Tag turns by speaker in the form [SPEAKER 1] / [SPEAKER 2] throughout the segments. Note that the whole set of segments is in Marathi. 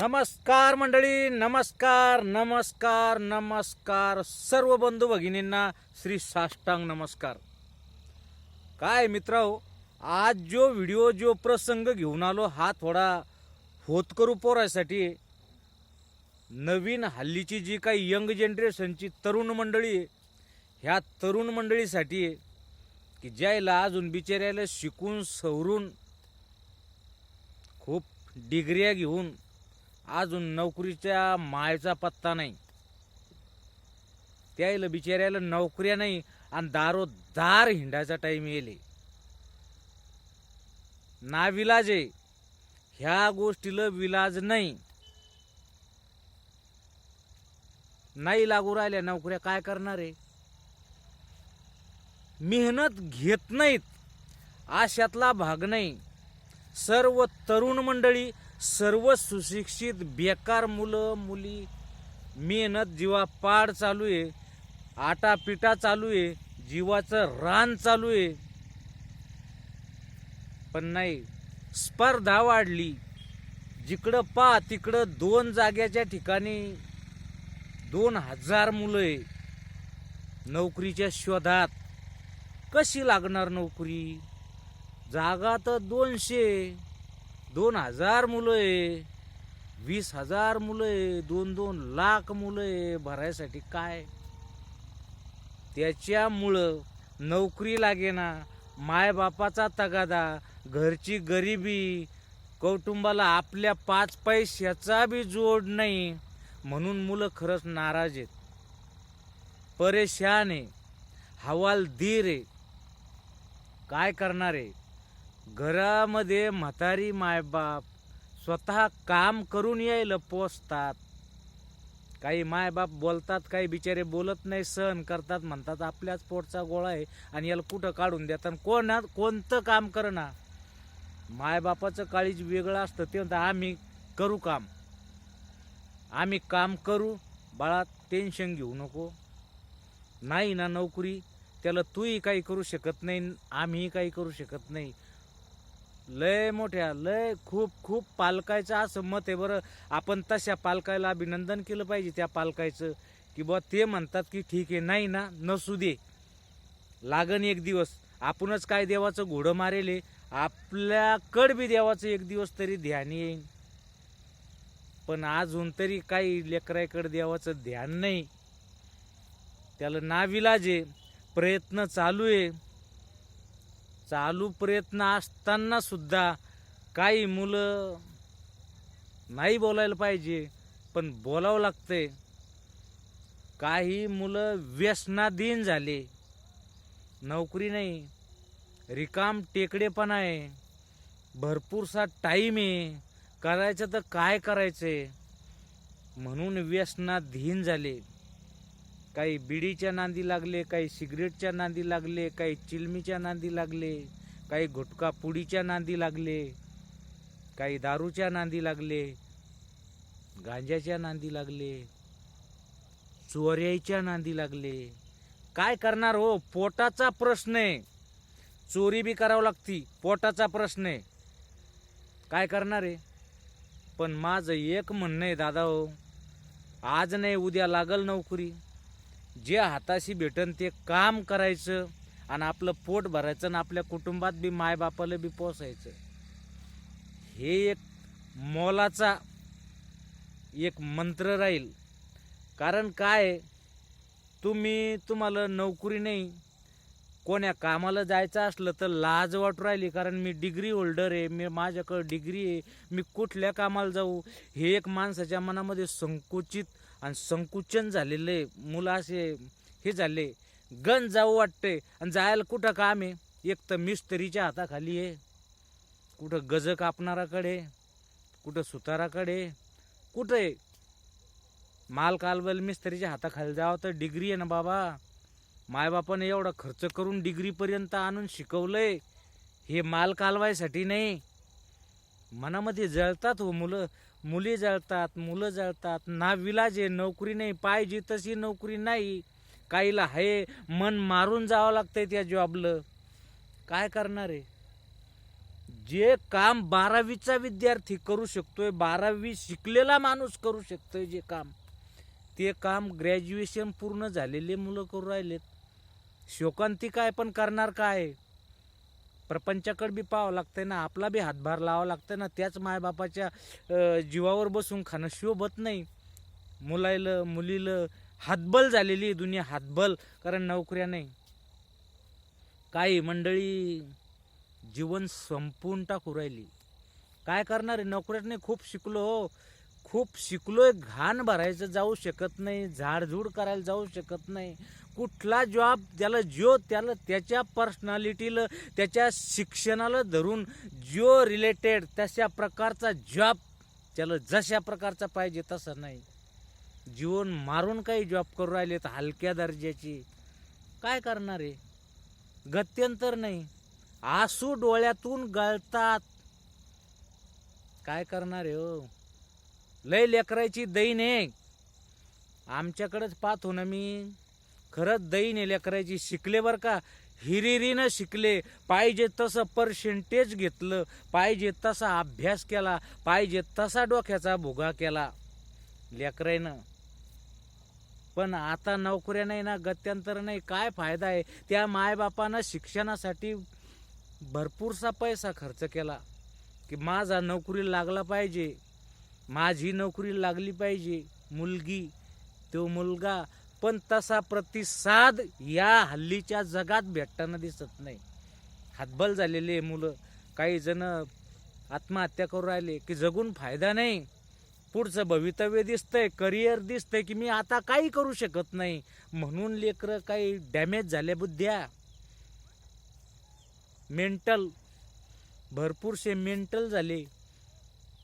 [SPEAKER 1] नमस्कार मंडळी नमस्कार नमस्कार नमस्कार. सर्व बंधू भगिनींना श्री साष्टांग नमस्कार. काय मित्रांनो आज जो व्हिडिओ जो प्रसंग घेऊन आलो हा थोडा होतकरू पोरासाठी पोरायसाठी. नवीन हल्लीची जी काही यंग जनरेशनची तरुण मंडळी आहे ह्या तरुण मंडळीसाठी आहे की ज्याला अजून बिचाऱ्याला शिकून सवरून खूप डिग्र्या घेऊन अजून नोकरीच्या मायचा पत्ता नाही. त्याला बिचाऱ्याला नोकऱ्या नाही आणि दारो दार हिंडायचा टाइम येईले ना विलाज आहे. ह्या गोष्टीला विलाज नाही. नाही लागू राहिल्या नोकऱ्या काय करणार आहे? मेहनत घेत नाहीत. आशातला भाग नाही. सर्व तरुण मंडळी सर्व सुशिक्षित बेकार मुलं मुली मेहनत जीवा पाड चालू आहे आटापिटा चालू आहे जीवाचं रान चालू आहे. पण नाही स्पर्धा वाढली. जिकडं पा तिकडं दोन जाग्याच्या ठिकाणी दोन हजार मुलं आहे. नोकरीच्या शोधात कशी लागणार नोकरी? जागा तर दोनशे दोन हजार मुलं आहे वीस हजार मुलं आहे दोन दोन लाख मुलं आहे भरायसाठी काय? त्याच्यामुळं नोकरी लागेना मायबापाचा तगादा घरची गरिबी कौटुंबाला आपल्या पाच पैशाचा बी जोड नाही म्हणून मुलं खरंच नाराज आहेत. परेशान आहे हवालदीर आहे. काय करणार आहे? घरामध्ये म्हातारी मायबाप स्वतः काम करून यायला पोचतात काही मायबाप बोलतात काही बिचारे बोलत नाही सहन करतात म्हणतात आपल्याच पोटचा गोळा आहे आणि याला कुठं काढून देतात कोणा कोणतं काम करणार? मायबापाचं काळीज वेगळं असतं. ते म्हणतात आम्ही करू काम. आम्ही काम करू. बाळा टेन्शन घेऊ नको. नाही ना नोकरी. त्याला तूही काही करू शकत नाही. आम्हीही काही करू शकत नाही. लय मोठ्या लय खूप खूप पालकायचं असं मत आहे बरं. आपण तशा पालकायला अभिनंदन केलं पाहिजे त्या पालकायचं. की बुवा ते म्हणतात की ठीक आहे नाही ना नसू दे. लागन एक दिवस. आपणच काय देवाचं घोडं मारेले आपल्याकडं बी देवाचं एक दिवस तरी ध्यान येईल पण अजून तरी काही लेकराकडे देवाचं ध्यान नाही. त्याला नाविलाज आहे प्रयत्न चालू आहे. चालू प्रयत्न असताना सुद्धा काही मुलं नाही बोलायला पाहिजे पण बोलावं लागतंय. काही मुलं व्यसनाधीन झाले. नोकरी नाही रिकाम टेकडेपण आहे. भरपूरसा टाईम आहे. करायचं तर काय करायचंय? म्हणून व्यसनाधीन झाले. काही बिडीच्या नांदी लागले काही सिगरेटच्या नांदी लागले काही चिलमीच्या नांदी लागले काही गुटखा पुडीच्या नांदी लागले काही दारूच्या नांदी लागले गांजाच्या नांदी लागले चोऱ्याच्या नांदी लागले. काय करणार हो? पोटाचा प्रश्न आहे. चोरी बी करावं लागती पोटाचा प्रश्न आहे. काय करणार आहे? पण माझं एक म्हणणं आहे दादा हो आज नाही उद्या लागल नोकरी. जे हाताशी भेटन ते काम करायचं आणि आपलं पोट भरायचं आणि आपल्या कुटुंबात बी मायबापाला बी पोसायचं. हे एक मोलाचा एक मंत्र राहील. कारण काय तुम्ही तुम्हाला नोकरी नाही कोण्या कामाला जायचं असलं तर लाज वाटू राहिली कारण मी डिग्री होल्डर आहे मी माझ्याकडं डिग्री आहे मी कुठल्या कामाला जाऊ? हे एक माणसाच्या मनामध्ये संकुचित आणि संकुचन झालेलं आहे. मुलं असे हे झाले गण जाऊ वाटते. आणि जायला कुठं काम आहे? एक तर मिस्त्रीच्या हाताखाली आहे. कुठं गज कापणाराकडे कुठं सुताराकडे कुठं आहे? माल कालवल मिस्त्रीच्या हाताखाली जावं तर डिग्री आहे ना बाबा. मायबापाने एवढा खर्च करून डिग्रीपर्यंत आणून शिकवलंय हे माल कालवायसाठी नाही. मनामध्ये जळतात हो मुलं. मुली जळतात मुलं जळतात. ना विलाज आहे नोकरी नाही. पाहिजे तशी नोकरी नाही. काहीला आहे मन मारून जावं लागतंय त्या जॉबलं. काय करणार आहे? जे काम बारावीचा विद्यार्थी करू शकतोय बारावी शिकलेला माणूस करू शकतोय जे काम. ते काम ग्रॅज्युएशन पूर्ण झालेले मुलं करू राहिलेत. शोकांती काय पण करणार काय? प्रपंचाकडे बी पाहावं लागतंय ना आपला बी हातभार लावावा लागतंय ना त्याच मायबापाच्या जीवावर बसून खाणं शोभत नाही. मुलायलं मुलीलं हातबल झालेली दुनिया हातबल कारण नोकऱ्या नाही. काही मंडळी जीवन संपून टाकू राहिली. काय करणार आहे? नोकऱ्यात नाही खूप शिकलो हो. खूप शिकलोय घाण भरायचं जाऊ शकत नाही झाडझूड करायला जाऊ शकत नाही. कुठला जॉब त्याला जो त्याला त्याच्या पर्सनॅलिटीला त्याच्या शिक्षणाला धरून जो रिलेटेड तशा प्रकारचा जॉब त्याला जशा प्रकारचा पाहिजे तसा नाही. जीवन मारून काही जॉब करू राहिलेत हलक्या दर्जाची. काय करणार आहे? गत्यंतर नाही. आसू डोळ्यातून गळतात. काय करणार आहे हो? लय लेकरायची दैन आहे. आमच्याकडंच पाहतो ना मी. खरंच दैन आहे लेकरायची. शिकले बरं का? हिरिरीनं शिकले. पाहिजे तसं पर्सेंटेज घेतलं. पाहिजे तसा अभ्यास केला. पाहिजे तसा डोक्याचा भुगा केला. लेकरायनं. पण आता नोकऱ्या नाही ना गत्यंतर नाही काय फायदा आहे? त्या मायबापानं शिक्षणासाठी भरपूरसा पैसा खर्च केला. की माझा नोकरी लागला पाहिजे. माझी नोकरी लागली पाहिजे मुलगी तो मुलगा. पण तसा प्रतिसाद या हल्लीच्या जगात भेटताना दिसत नाही. हातबल झालेले मुलं. काही जण आत्महत्या करू राहिले की जगून फायदा नाही. पुढचं भवितव्य दिसतंय करिअर दिसतंय की मी आता काही करू शकत नाही. म्हणून लेकरं काही डॅमेज झाल्या बुद्ध्या. मेंटल भरपूरसे मेंटल झाले.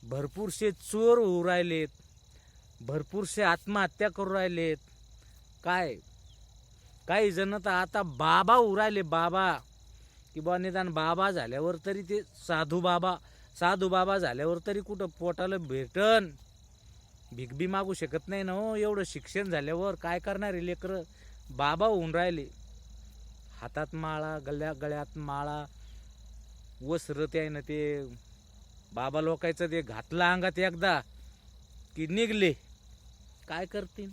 [SPEAKER 1] भरपूरसे चोर होऊ राहिलेत. भरपूरसे आत्महत्या करू राहिलेत. काय? काही जण तर आता बाबा होऊ राहिले बाबा. की बा निदान बाबा झाल्यावर तरी ते साधू बाबा साधू बाबा झाल्यावर तरी कुठं पोटाला भेटन? भीक बी मागू शकत नाही ना हो एवढं शिक्षण झाल्यावर काय करणार लेकरं? बाबा होऊन राहिले. हातात माळा गळ्या गळ्यात माळा वस्त्र ते आहे ना ते बाबा लोकांचं ते घातलं अंगात एकदा की निघले. काय करतील?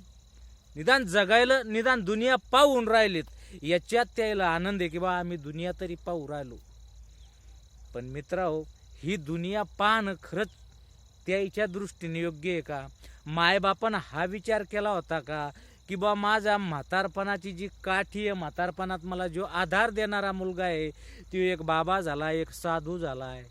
[SPEAKER 1] निदान जगायला निदान दुनिया पाहून राहिलेत. याच्यात त्याला आनंद आहे की बा आम्ही दुनिया तरी पाहू राहिलो. पण मित्राहो ही दुनिया पाहणं खरंच त्याच्या दृष्टीने योग्य आहे का? मायबापानं हा विचार केला होता का? की बा माझ्या म्हातारपणाची जी काठी आहे म्हातारपणात मला जो आधार देणारा मुलगा आहे तो एक बाबा झाला एक साधू झालाय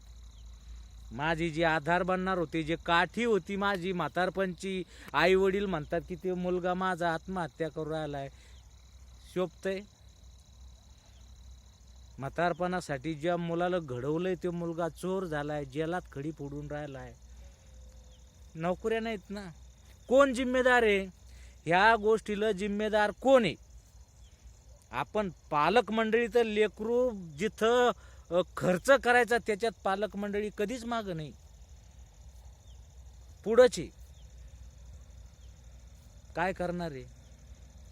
[SPEAKER 1] माझी जी आधार बनणार होती जे काठी होती माझी म्हातारपणची आई वडील म्हणतात की ते मुलगा माझा आत्महत्या करू राहिलाय. शोभतय? म्हातारपणासाठी ज्या मुलाला घडवलंय तो मुलगा चोर झालाय जेलात खडी फोडून राहिलाय. नोकऱ्या नाहीत ना? कोण जिम्मेदार आहे? ह्या गोष्टीला जिम्मेदार कोण आहे? आपण पालक मंडळी तर लेकरू जिथं खर्च करायचा त्याच्यात पालक मंडळी कधीच माग नाही. पुढंच काय करणार आहे?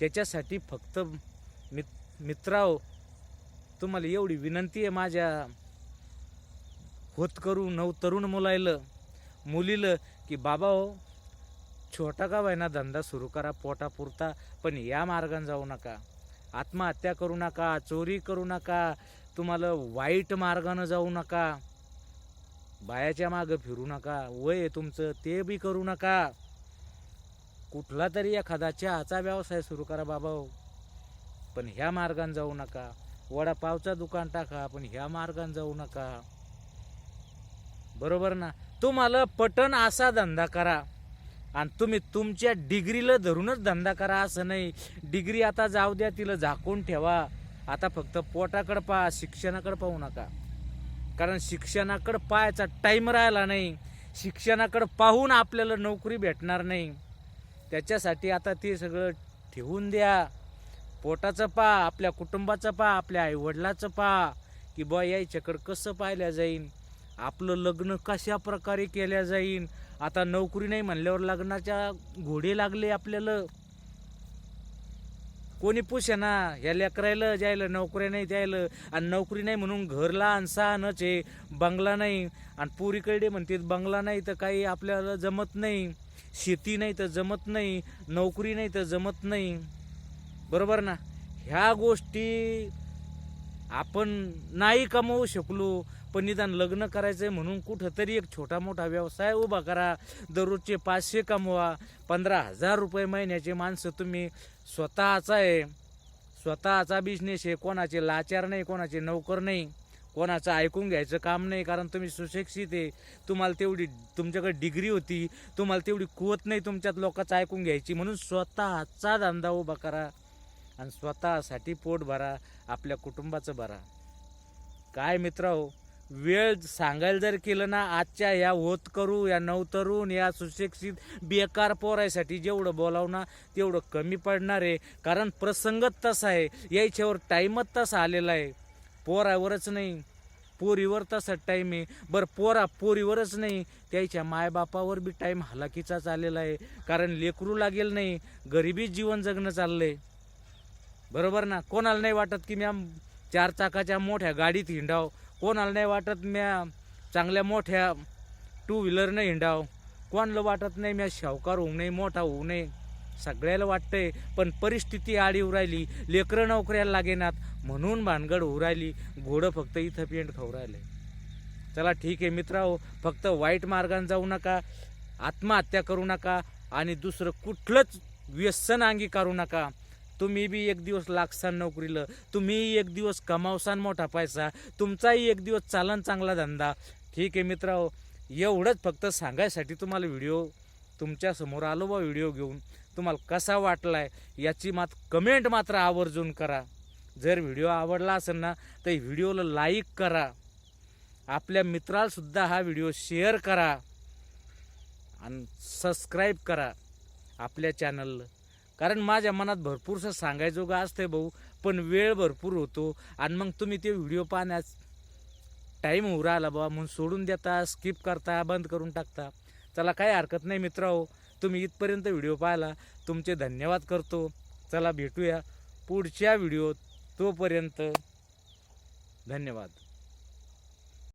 [SPEAKER 1] त्याच्यासाठी फक्त मित मित्राओ तुम्हाला एवढी विनंती आहे माझ्या होत करू नव तरुण मुलायलं मुलीलं की बाबा हो छोटा का व्हायना धंदा सुरू करा पोटापुरता पण या मार्गाने जाऊ नका. आत्महत्या करू नका चोरी करू नका तुम्हाला वाईट मार्गानं जाऊ नका बायाच्या मागं फिरू नका वय तुमचं ते बी करू नका. कुठला तरी एखादा चहाचा व्यवसाय सुरू करा बाबा हो. पण ह्या मार्गाने जाऊ नका. वडापावचा दुकान टाका पण ह्या मार्गाने जाऊ नका. बरोबर ना? तुम्हाला पटन असा धंदा करा. आणि तुम्ही तुमच्या डिग्रीला धरूनच धंदा करा असं नाही. डिग्री आता जाऊ द्या तिला झाकून ठेवा. आता फक्त पोटाकडे पहा शिक्षणाकडे पाहू नका. कारण शिक्षणाकडे पाहायचा टाईम राहिला नाही. शिक्षणाकडे पाहून आपल्याला नोकरी भेटणार नाही. त्याच्यासाठी आता ते सगळं ठेवून द्या. पोटाचं पा आपल्या कुटुंबाचं पा आपल्या आईवडिलाचं पा की बा यायच्याकडं कसं पाहिलं जाईन? आपलं लग्न कशा प्रकारे केल्या जाईन? आता नोकरी नाही म्हणल्यावर लग्नाच्या घोडे लागले आपल्याला. कोणी पुशेना ह्या लेकरायला जायला नोकऱ्या नाही द्यायला आणि नोकरी नाही म्हणून घरला अनसानच आहे बंगला नाही. आणि पुरीकडे म्हणते बंगला नाही तर काही आपल्याला जमत नाही. शेती नाही तर जमत नाही. नोकरी नाही तर जमत नाही. बरोबर ना? ह्या गोष्टी आपण नाही कमवू शकलो पण निदान लग्न करायचंय म्हणून कुठंतरी एक छोटा मोठा व्यवसाय उभा करा. दररोजचे पाचशे कमवा पंधरा हजार रुपये महिन्याचे माणसं तुम्ही स्वतःचा आहे. स्वतःचा बिझनेस आहे. कोणाचे लाचार नाही कोणाचे नोकर नाही. कोणाचं ऐकून घ्यायचं काम नाही कारण तुम्ही सुशिक्षित आहे. तुम्हाला तेवढी तुमच्याकडे डिग्री होती. तुम्हाला तेवढी कुवत नाही तुमच्यात लोकांचं ऐकून घ्यायची. म्हणून स्वतःचा धंदा उभा करा आणि स्वतःसाठी पोट भरा. आपल्या कुटुंबाचं भरा. काय मित्र हो? वेळ सांगायला जर केलं ना आजच्या या होत करू या नवतरून या सुशिक्षित बेकार पोरायसाठी जेवढं बोलावं ना तेवढं कमी पडणार आहे. कारण प्रसंगच तसा आहे. याच्यावर टाईमच तसा आलेला आहे. पोरावरच नाही. पोरीवर तसा टाईम आहे. बरं पोरा पोरीवरच नाही. त्याच्या मायबापावर बी टाईम हलाखीचाच आलेला आहे. कारण लेकरू लागेल नाही. गरिबीच जीवन जगणं चाललंय. बरोबर ना? कोणाला नाही वाटत की मॅम चार चाकाच्या मोठ्या गाडीत हिंडाव? कोणाला नाही वाटत म्या चांगल्या मोठ्या टू व्हीलरनं हिंडाव. कोणाला वाटत नाही म्या शावकार होऊ नये मोठा होऊ नये. सगळ्याला वाटतंय पण परिस्थिती आडीव राहिली. लेकरं नोकऱ्याला लागेनात म्हणून भानगड होऊ राहिली. घोडं फक्त इथं पेंट खाऊ राहिले. चला ठीक आहे मित्रांनो फक्त वाईट मार्गाने जाऊ नका आत्महत्या करू नका आणि दुसरं कुठलंच व्यसन अंगीकारू नका. तुम्ही बी एक दिवस लागसान नोकरीला तुम्ही एक दिवस कमावसान मोठा पैसा तुमचाही एक दिवस चालन चांगला धंदा. ठीक आहे मित्रांनो एवढंच फक्त सांगायसाठी तुम्हाला व्हिडिओ तुमच्यासमोर आलो बा व्हिडिओ घेऊन. तुम्हाला कसा वाटलाय याची मात कमेंट मात्र आवर्जून करा. जर व्हिडिओ आवडला असेल ना तर व्हिडिओला लाईक करा. आपल्या मित्रालासुद्धा हा व्हिडिओ शेअर करा. आणि सबस्क्राईब करा आपल्या चॅनलला. कारण माझ्या मनात भरपूरसं सांगायजोगं असतंय भाऊ पण वेळ भरपूर होतो आणि मग तुम्ही ते व्हिडिओ पाहण्यास टाईम होऊ राहिला बाबा म्हणून सोडून देता स्किप करता बंद करून टाकता. चला काही हरकत नाही मित्र हो. तुम्ही इथपर्यंत व्हिडिओ पाहिला तुमचे धन्यवाद करतो. चला भेटूया पुढच्या व्हिडिओत. तोपर्यंत धन्यवाद.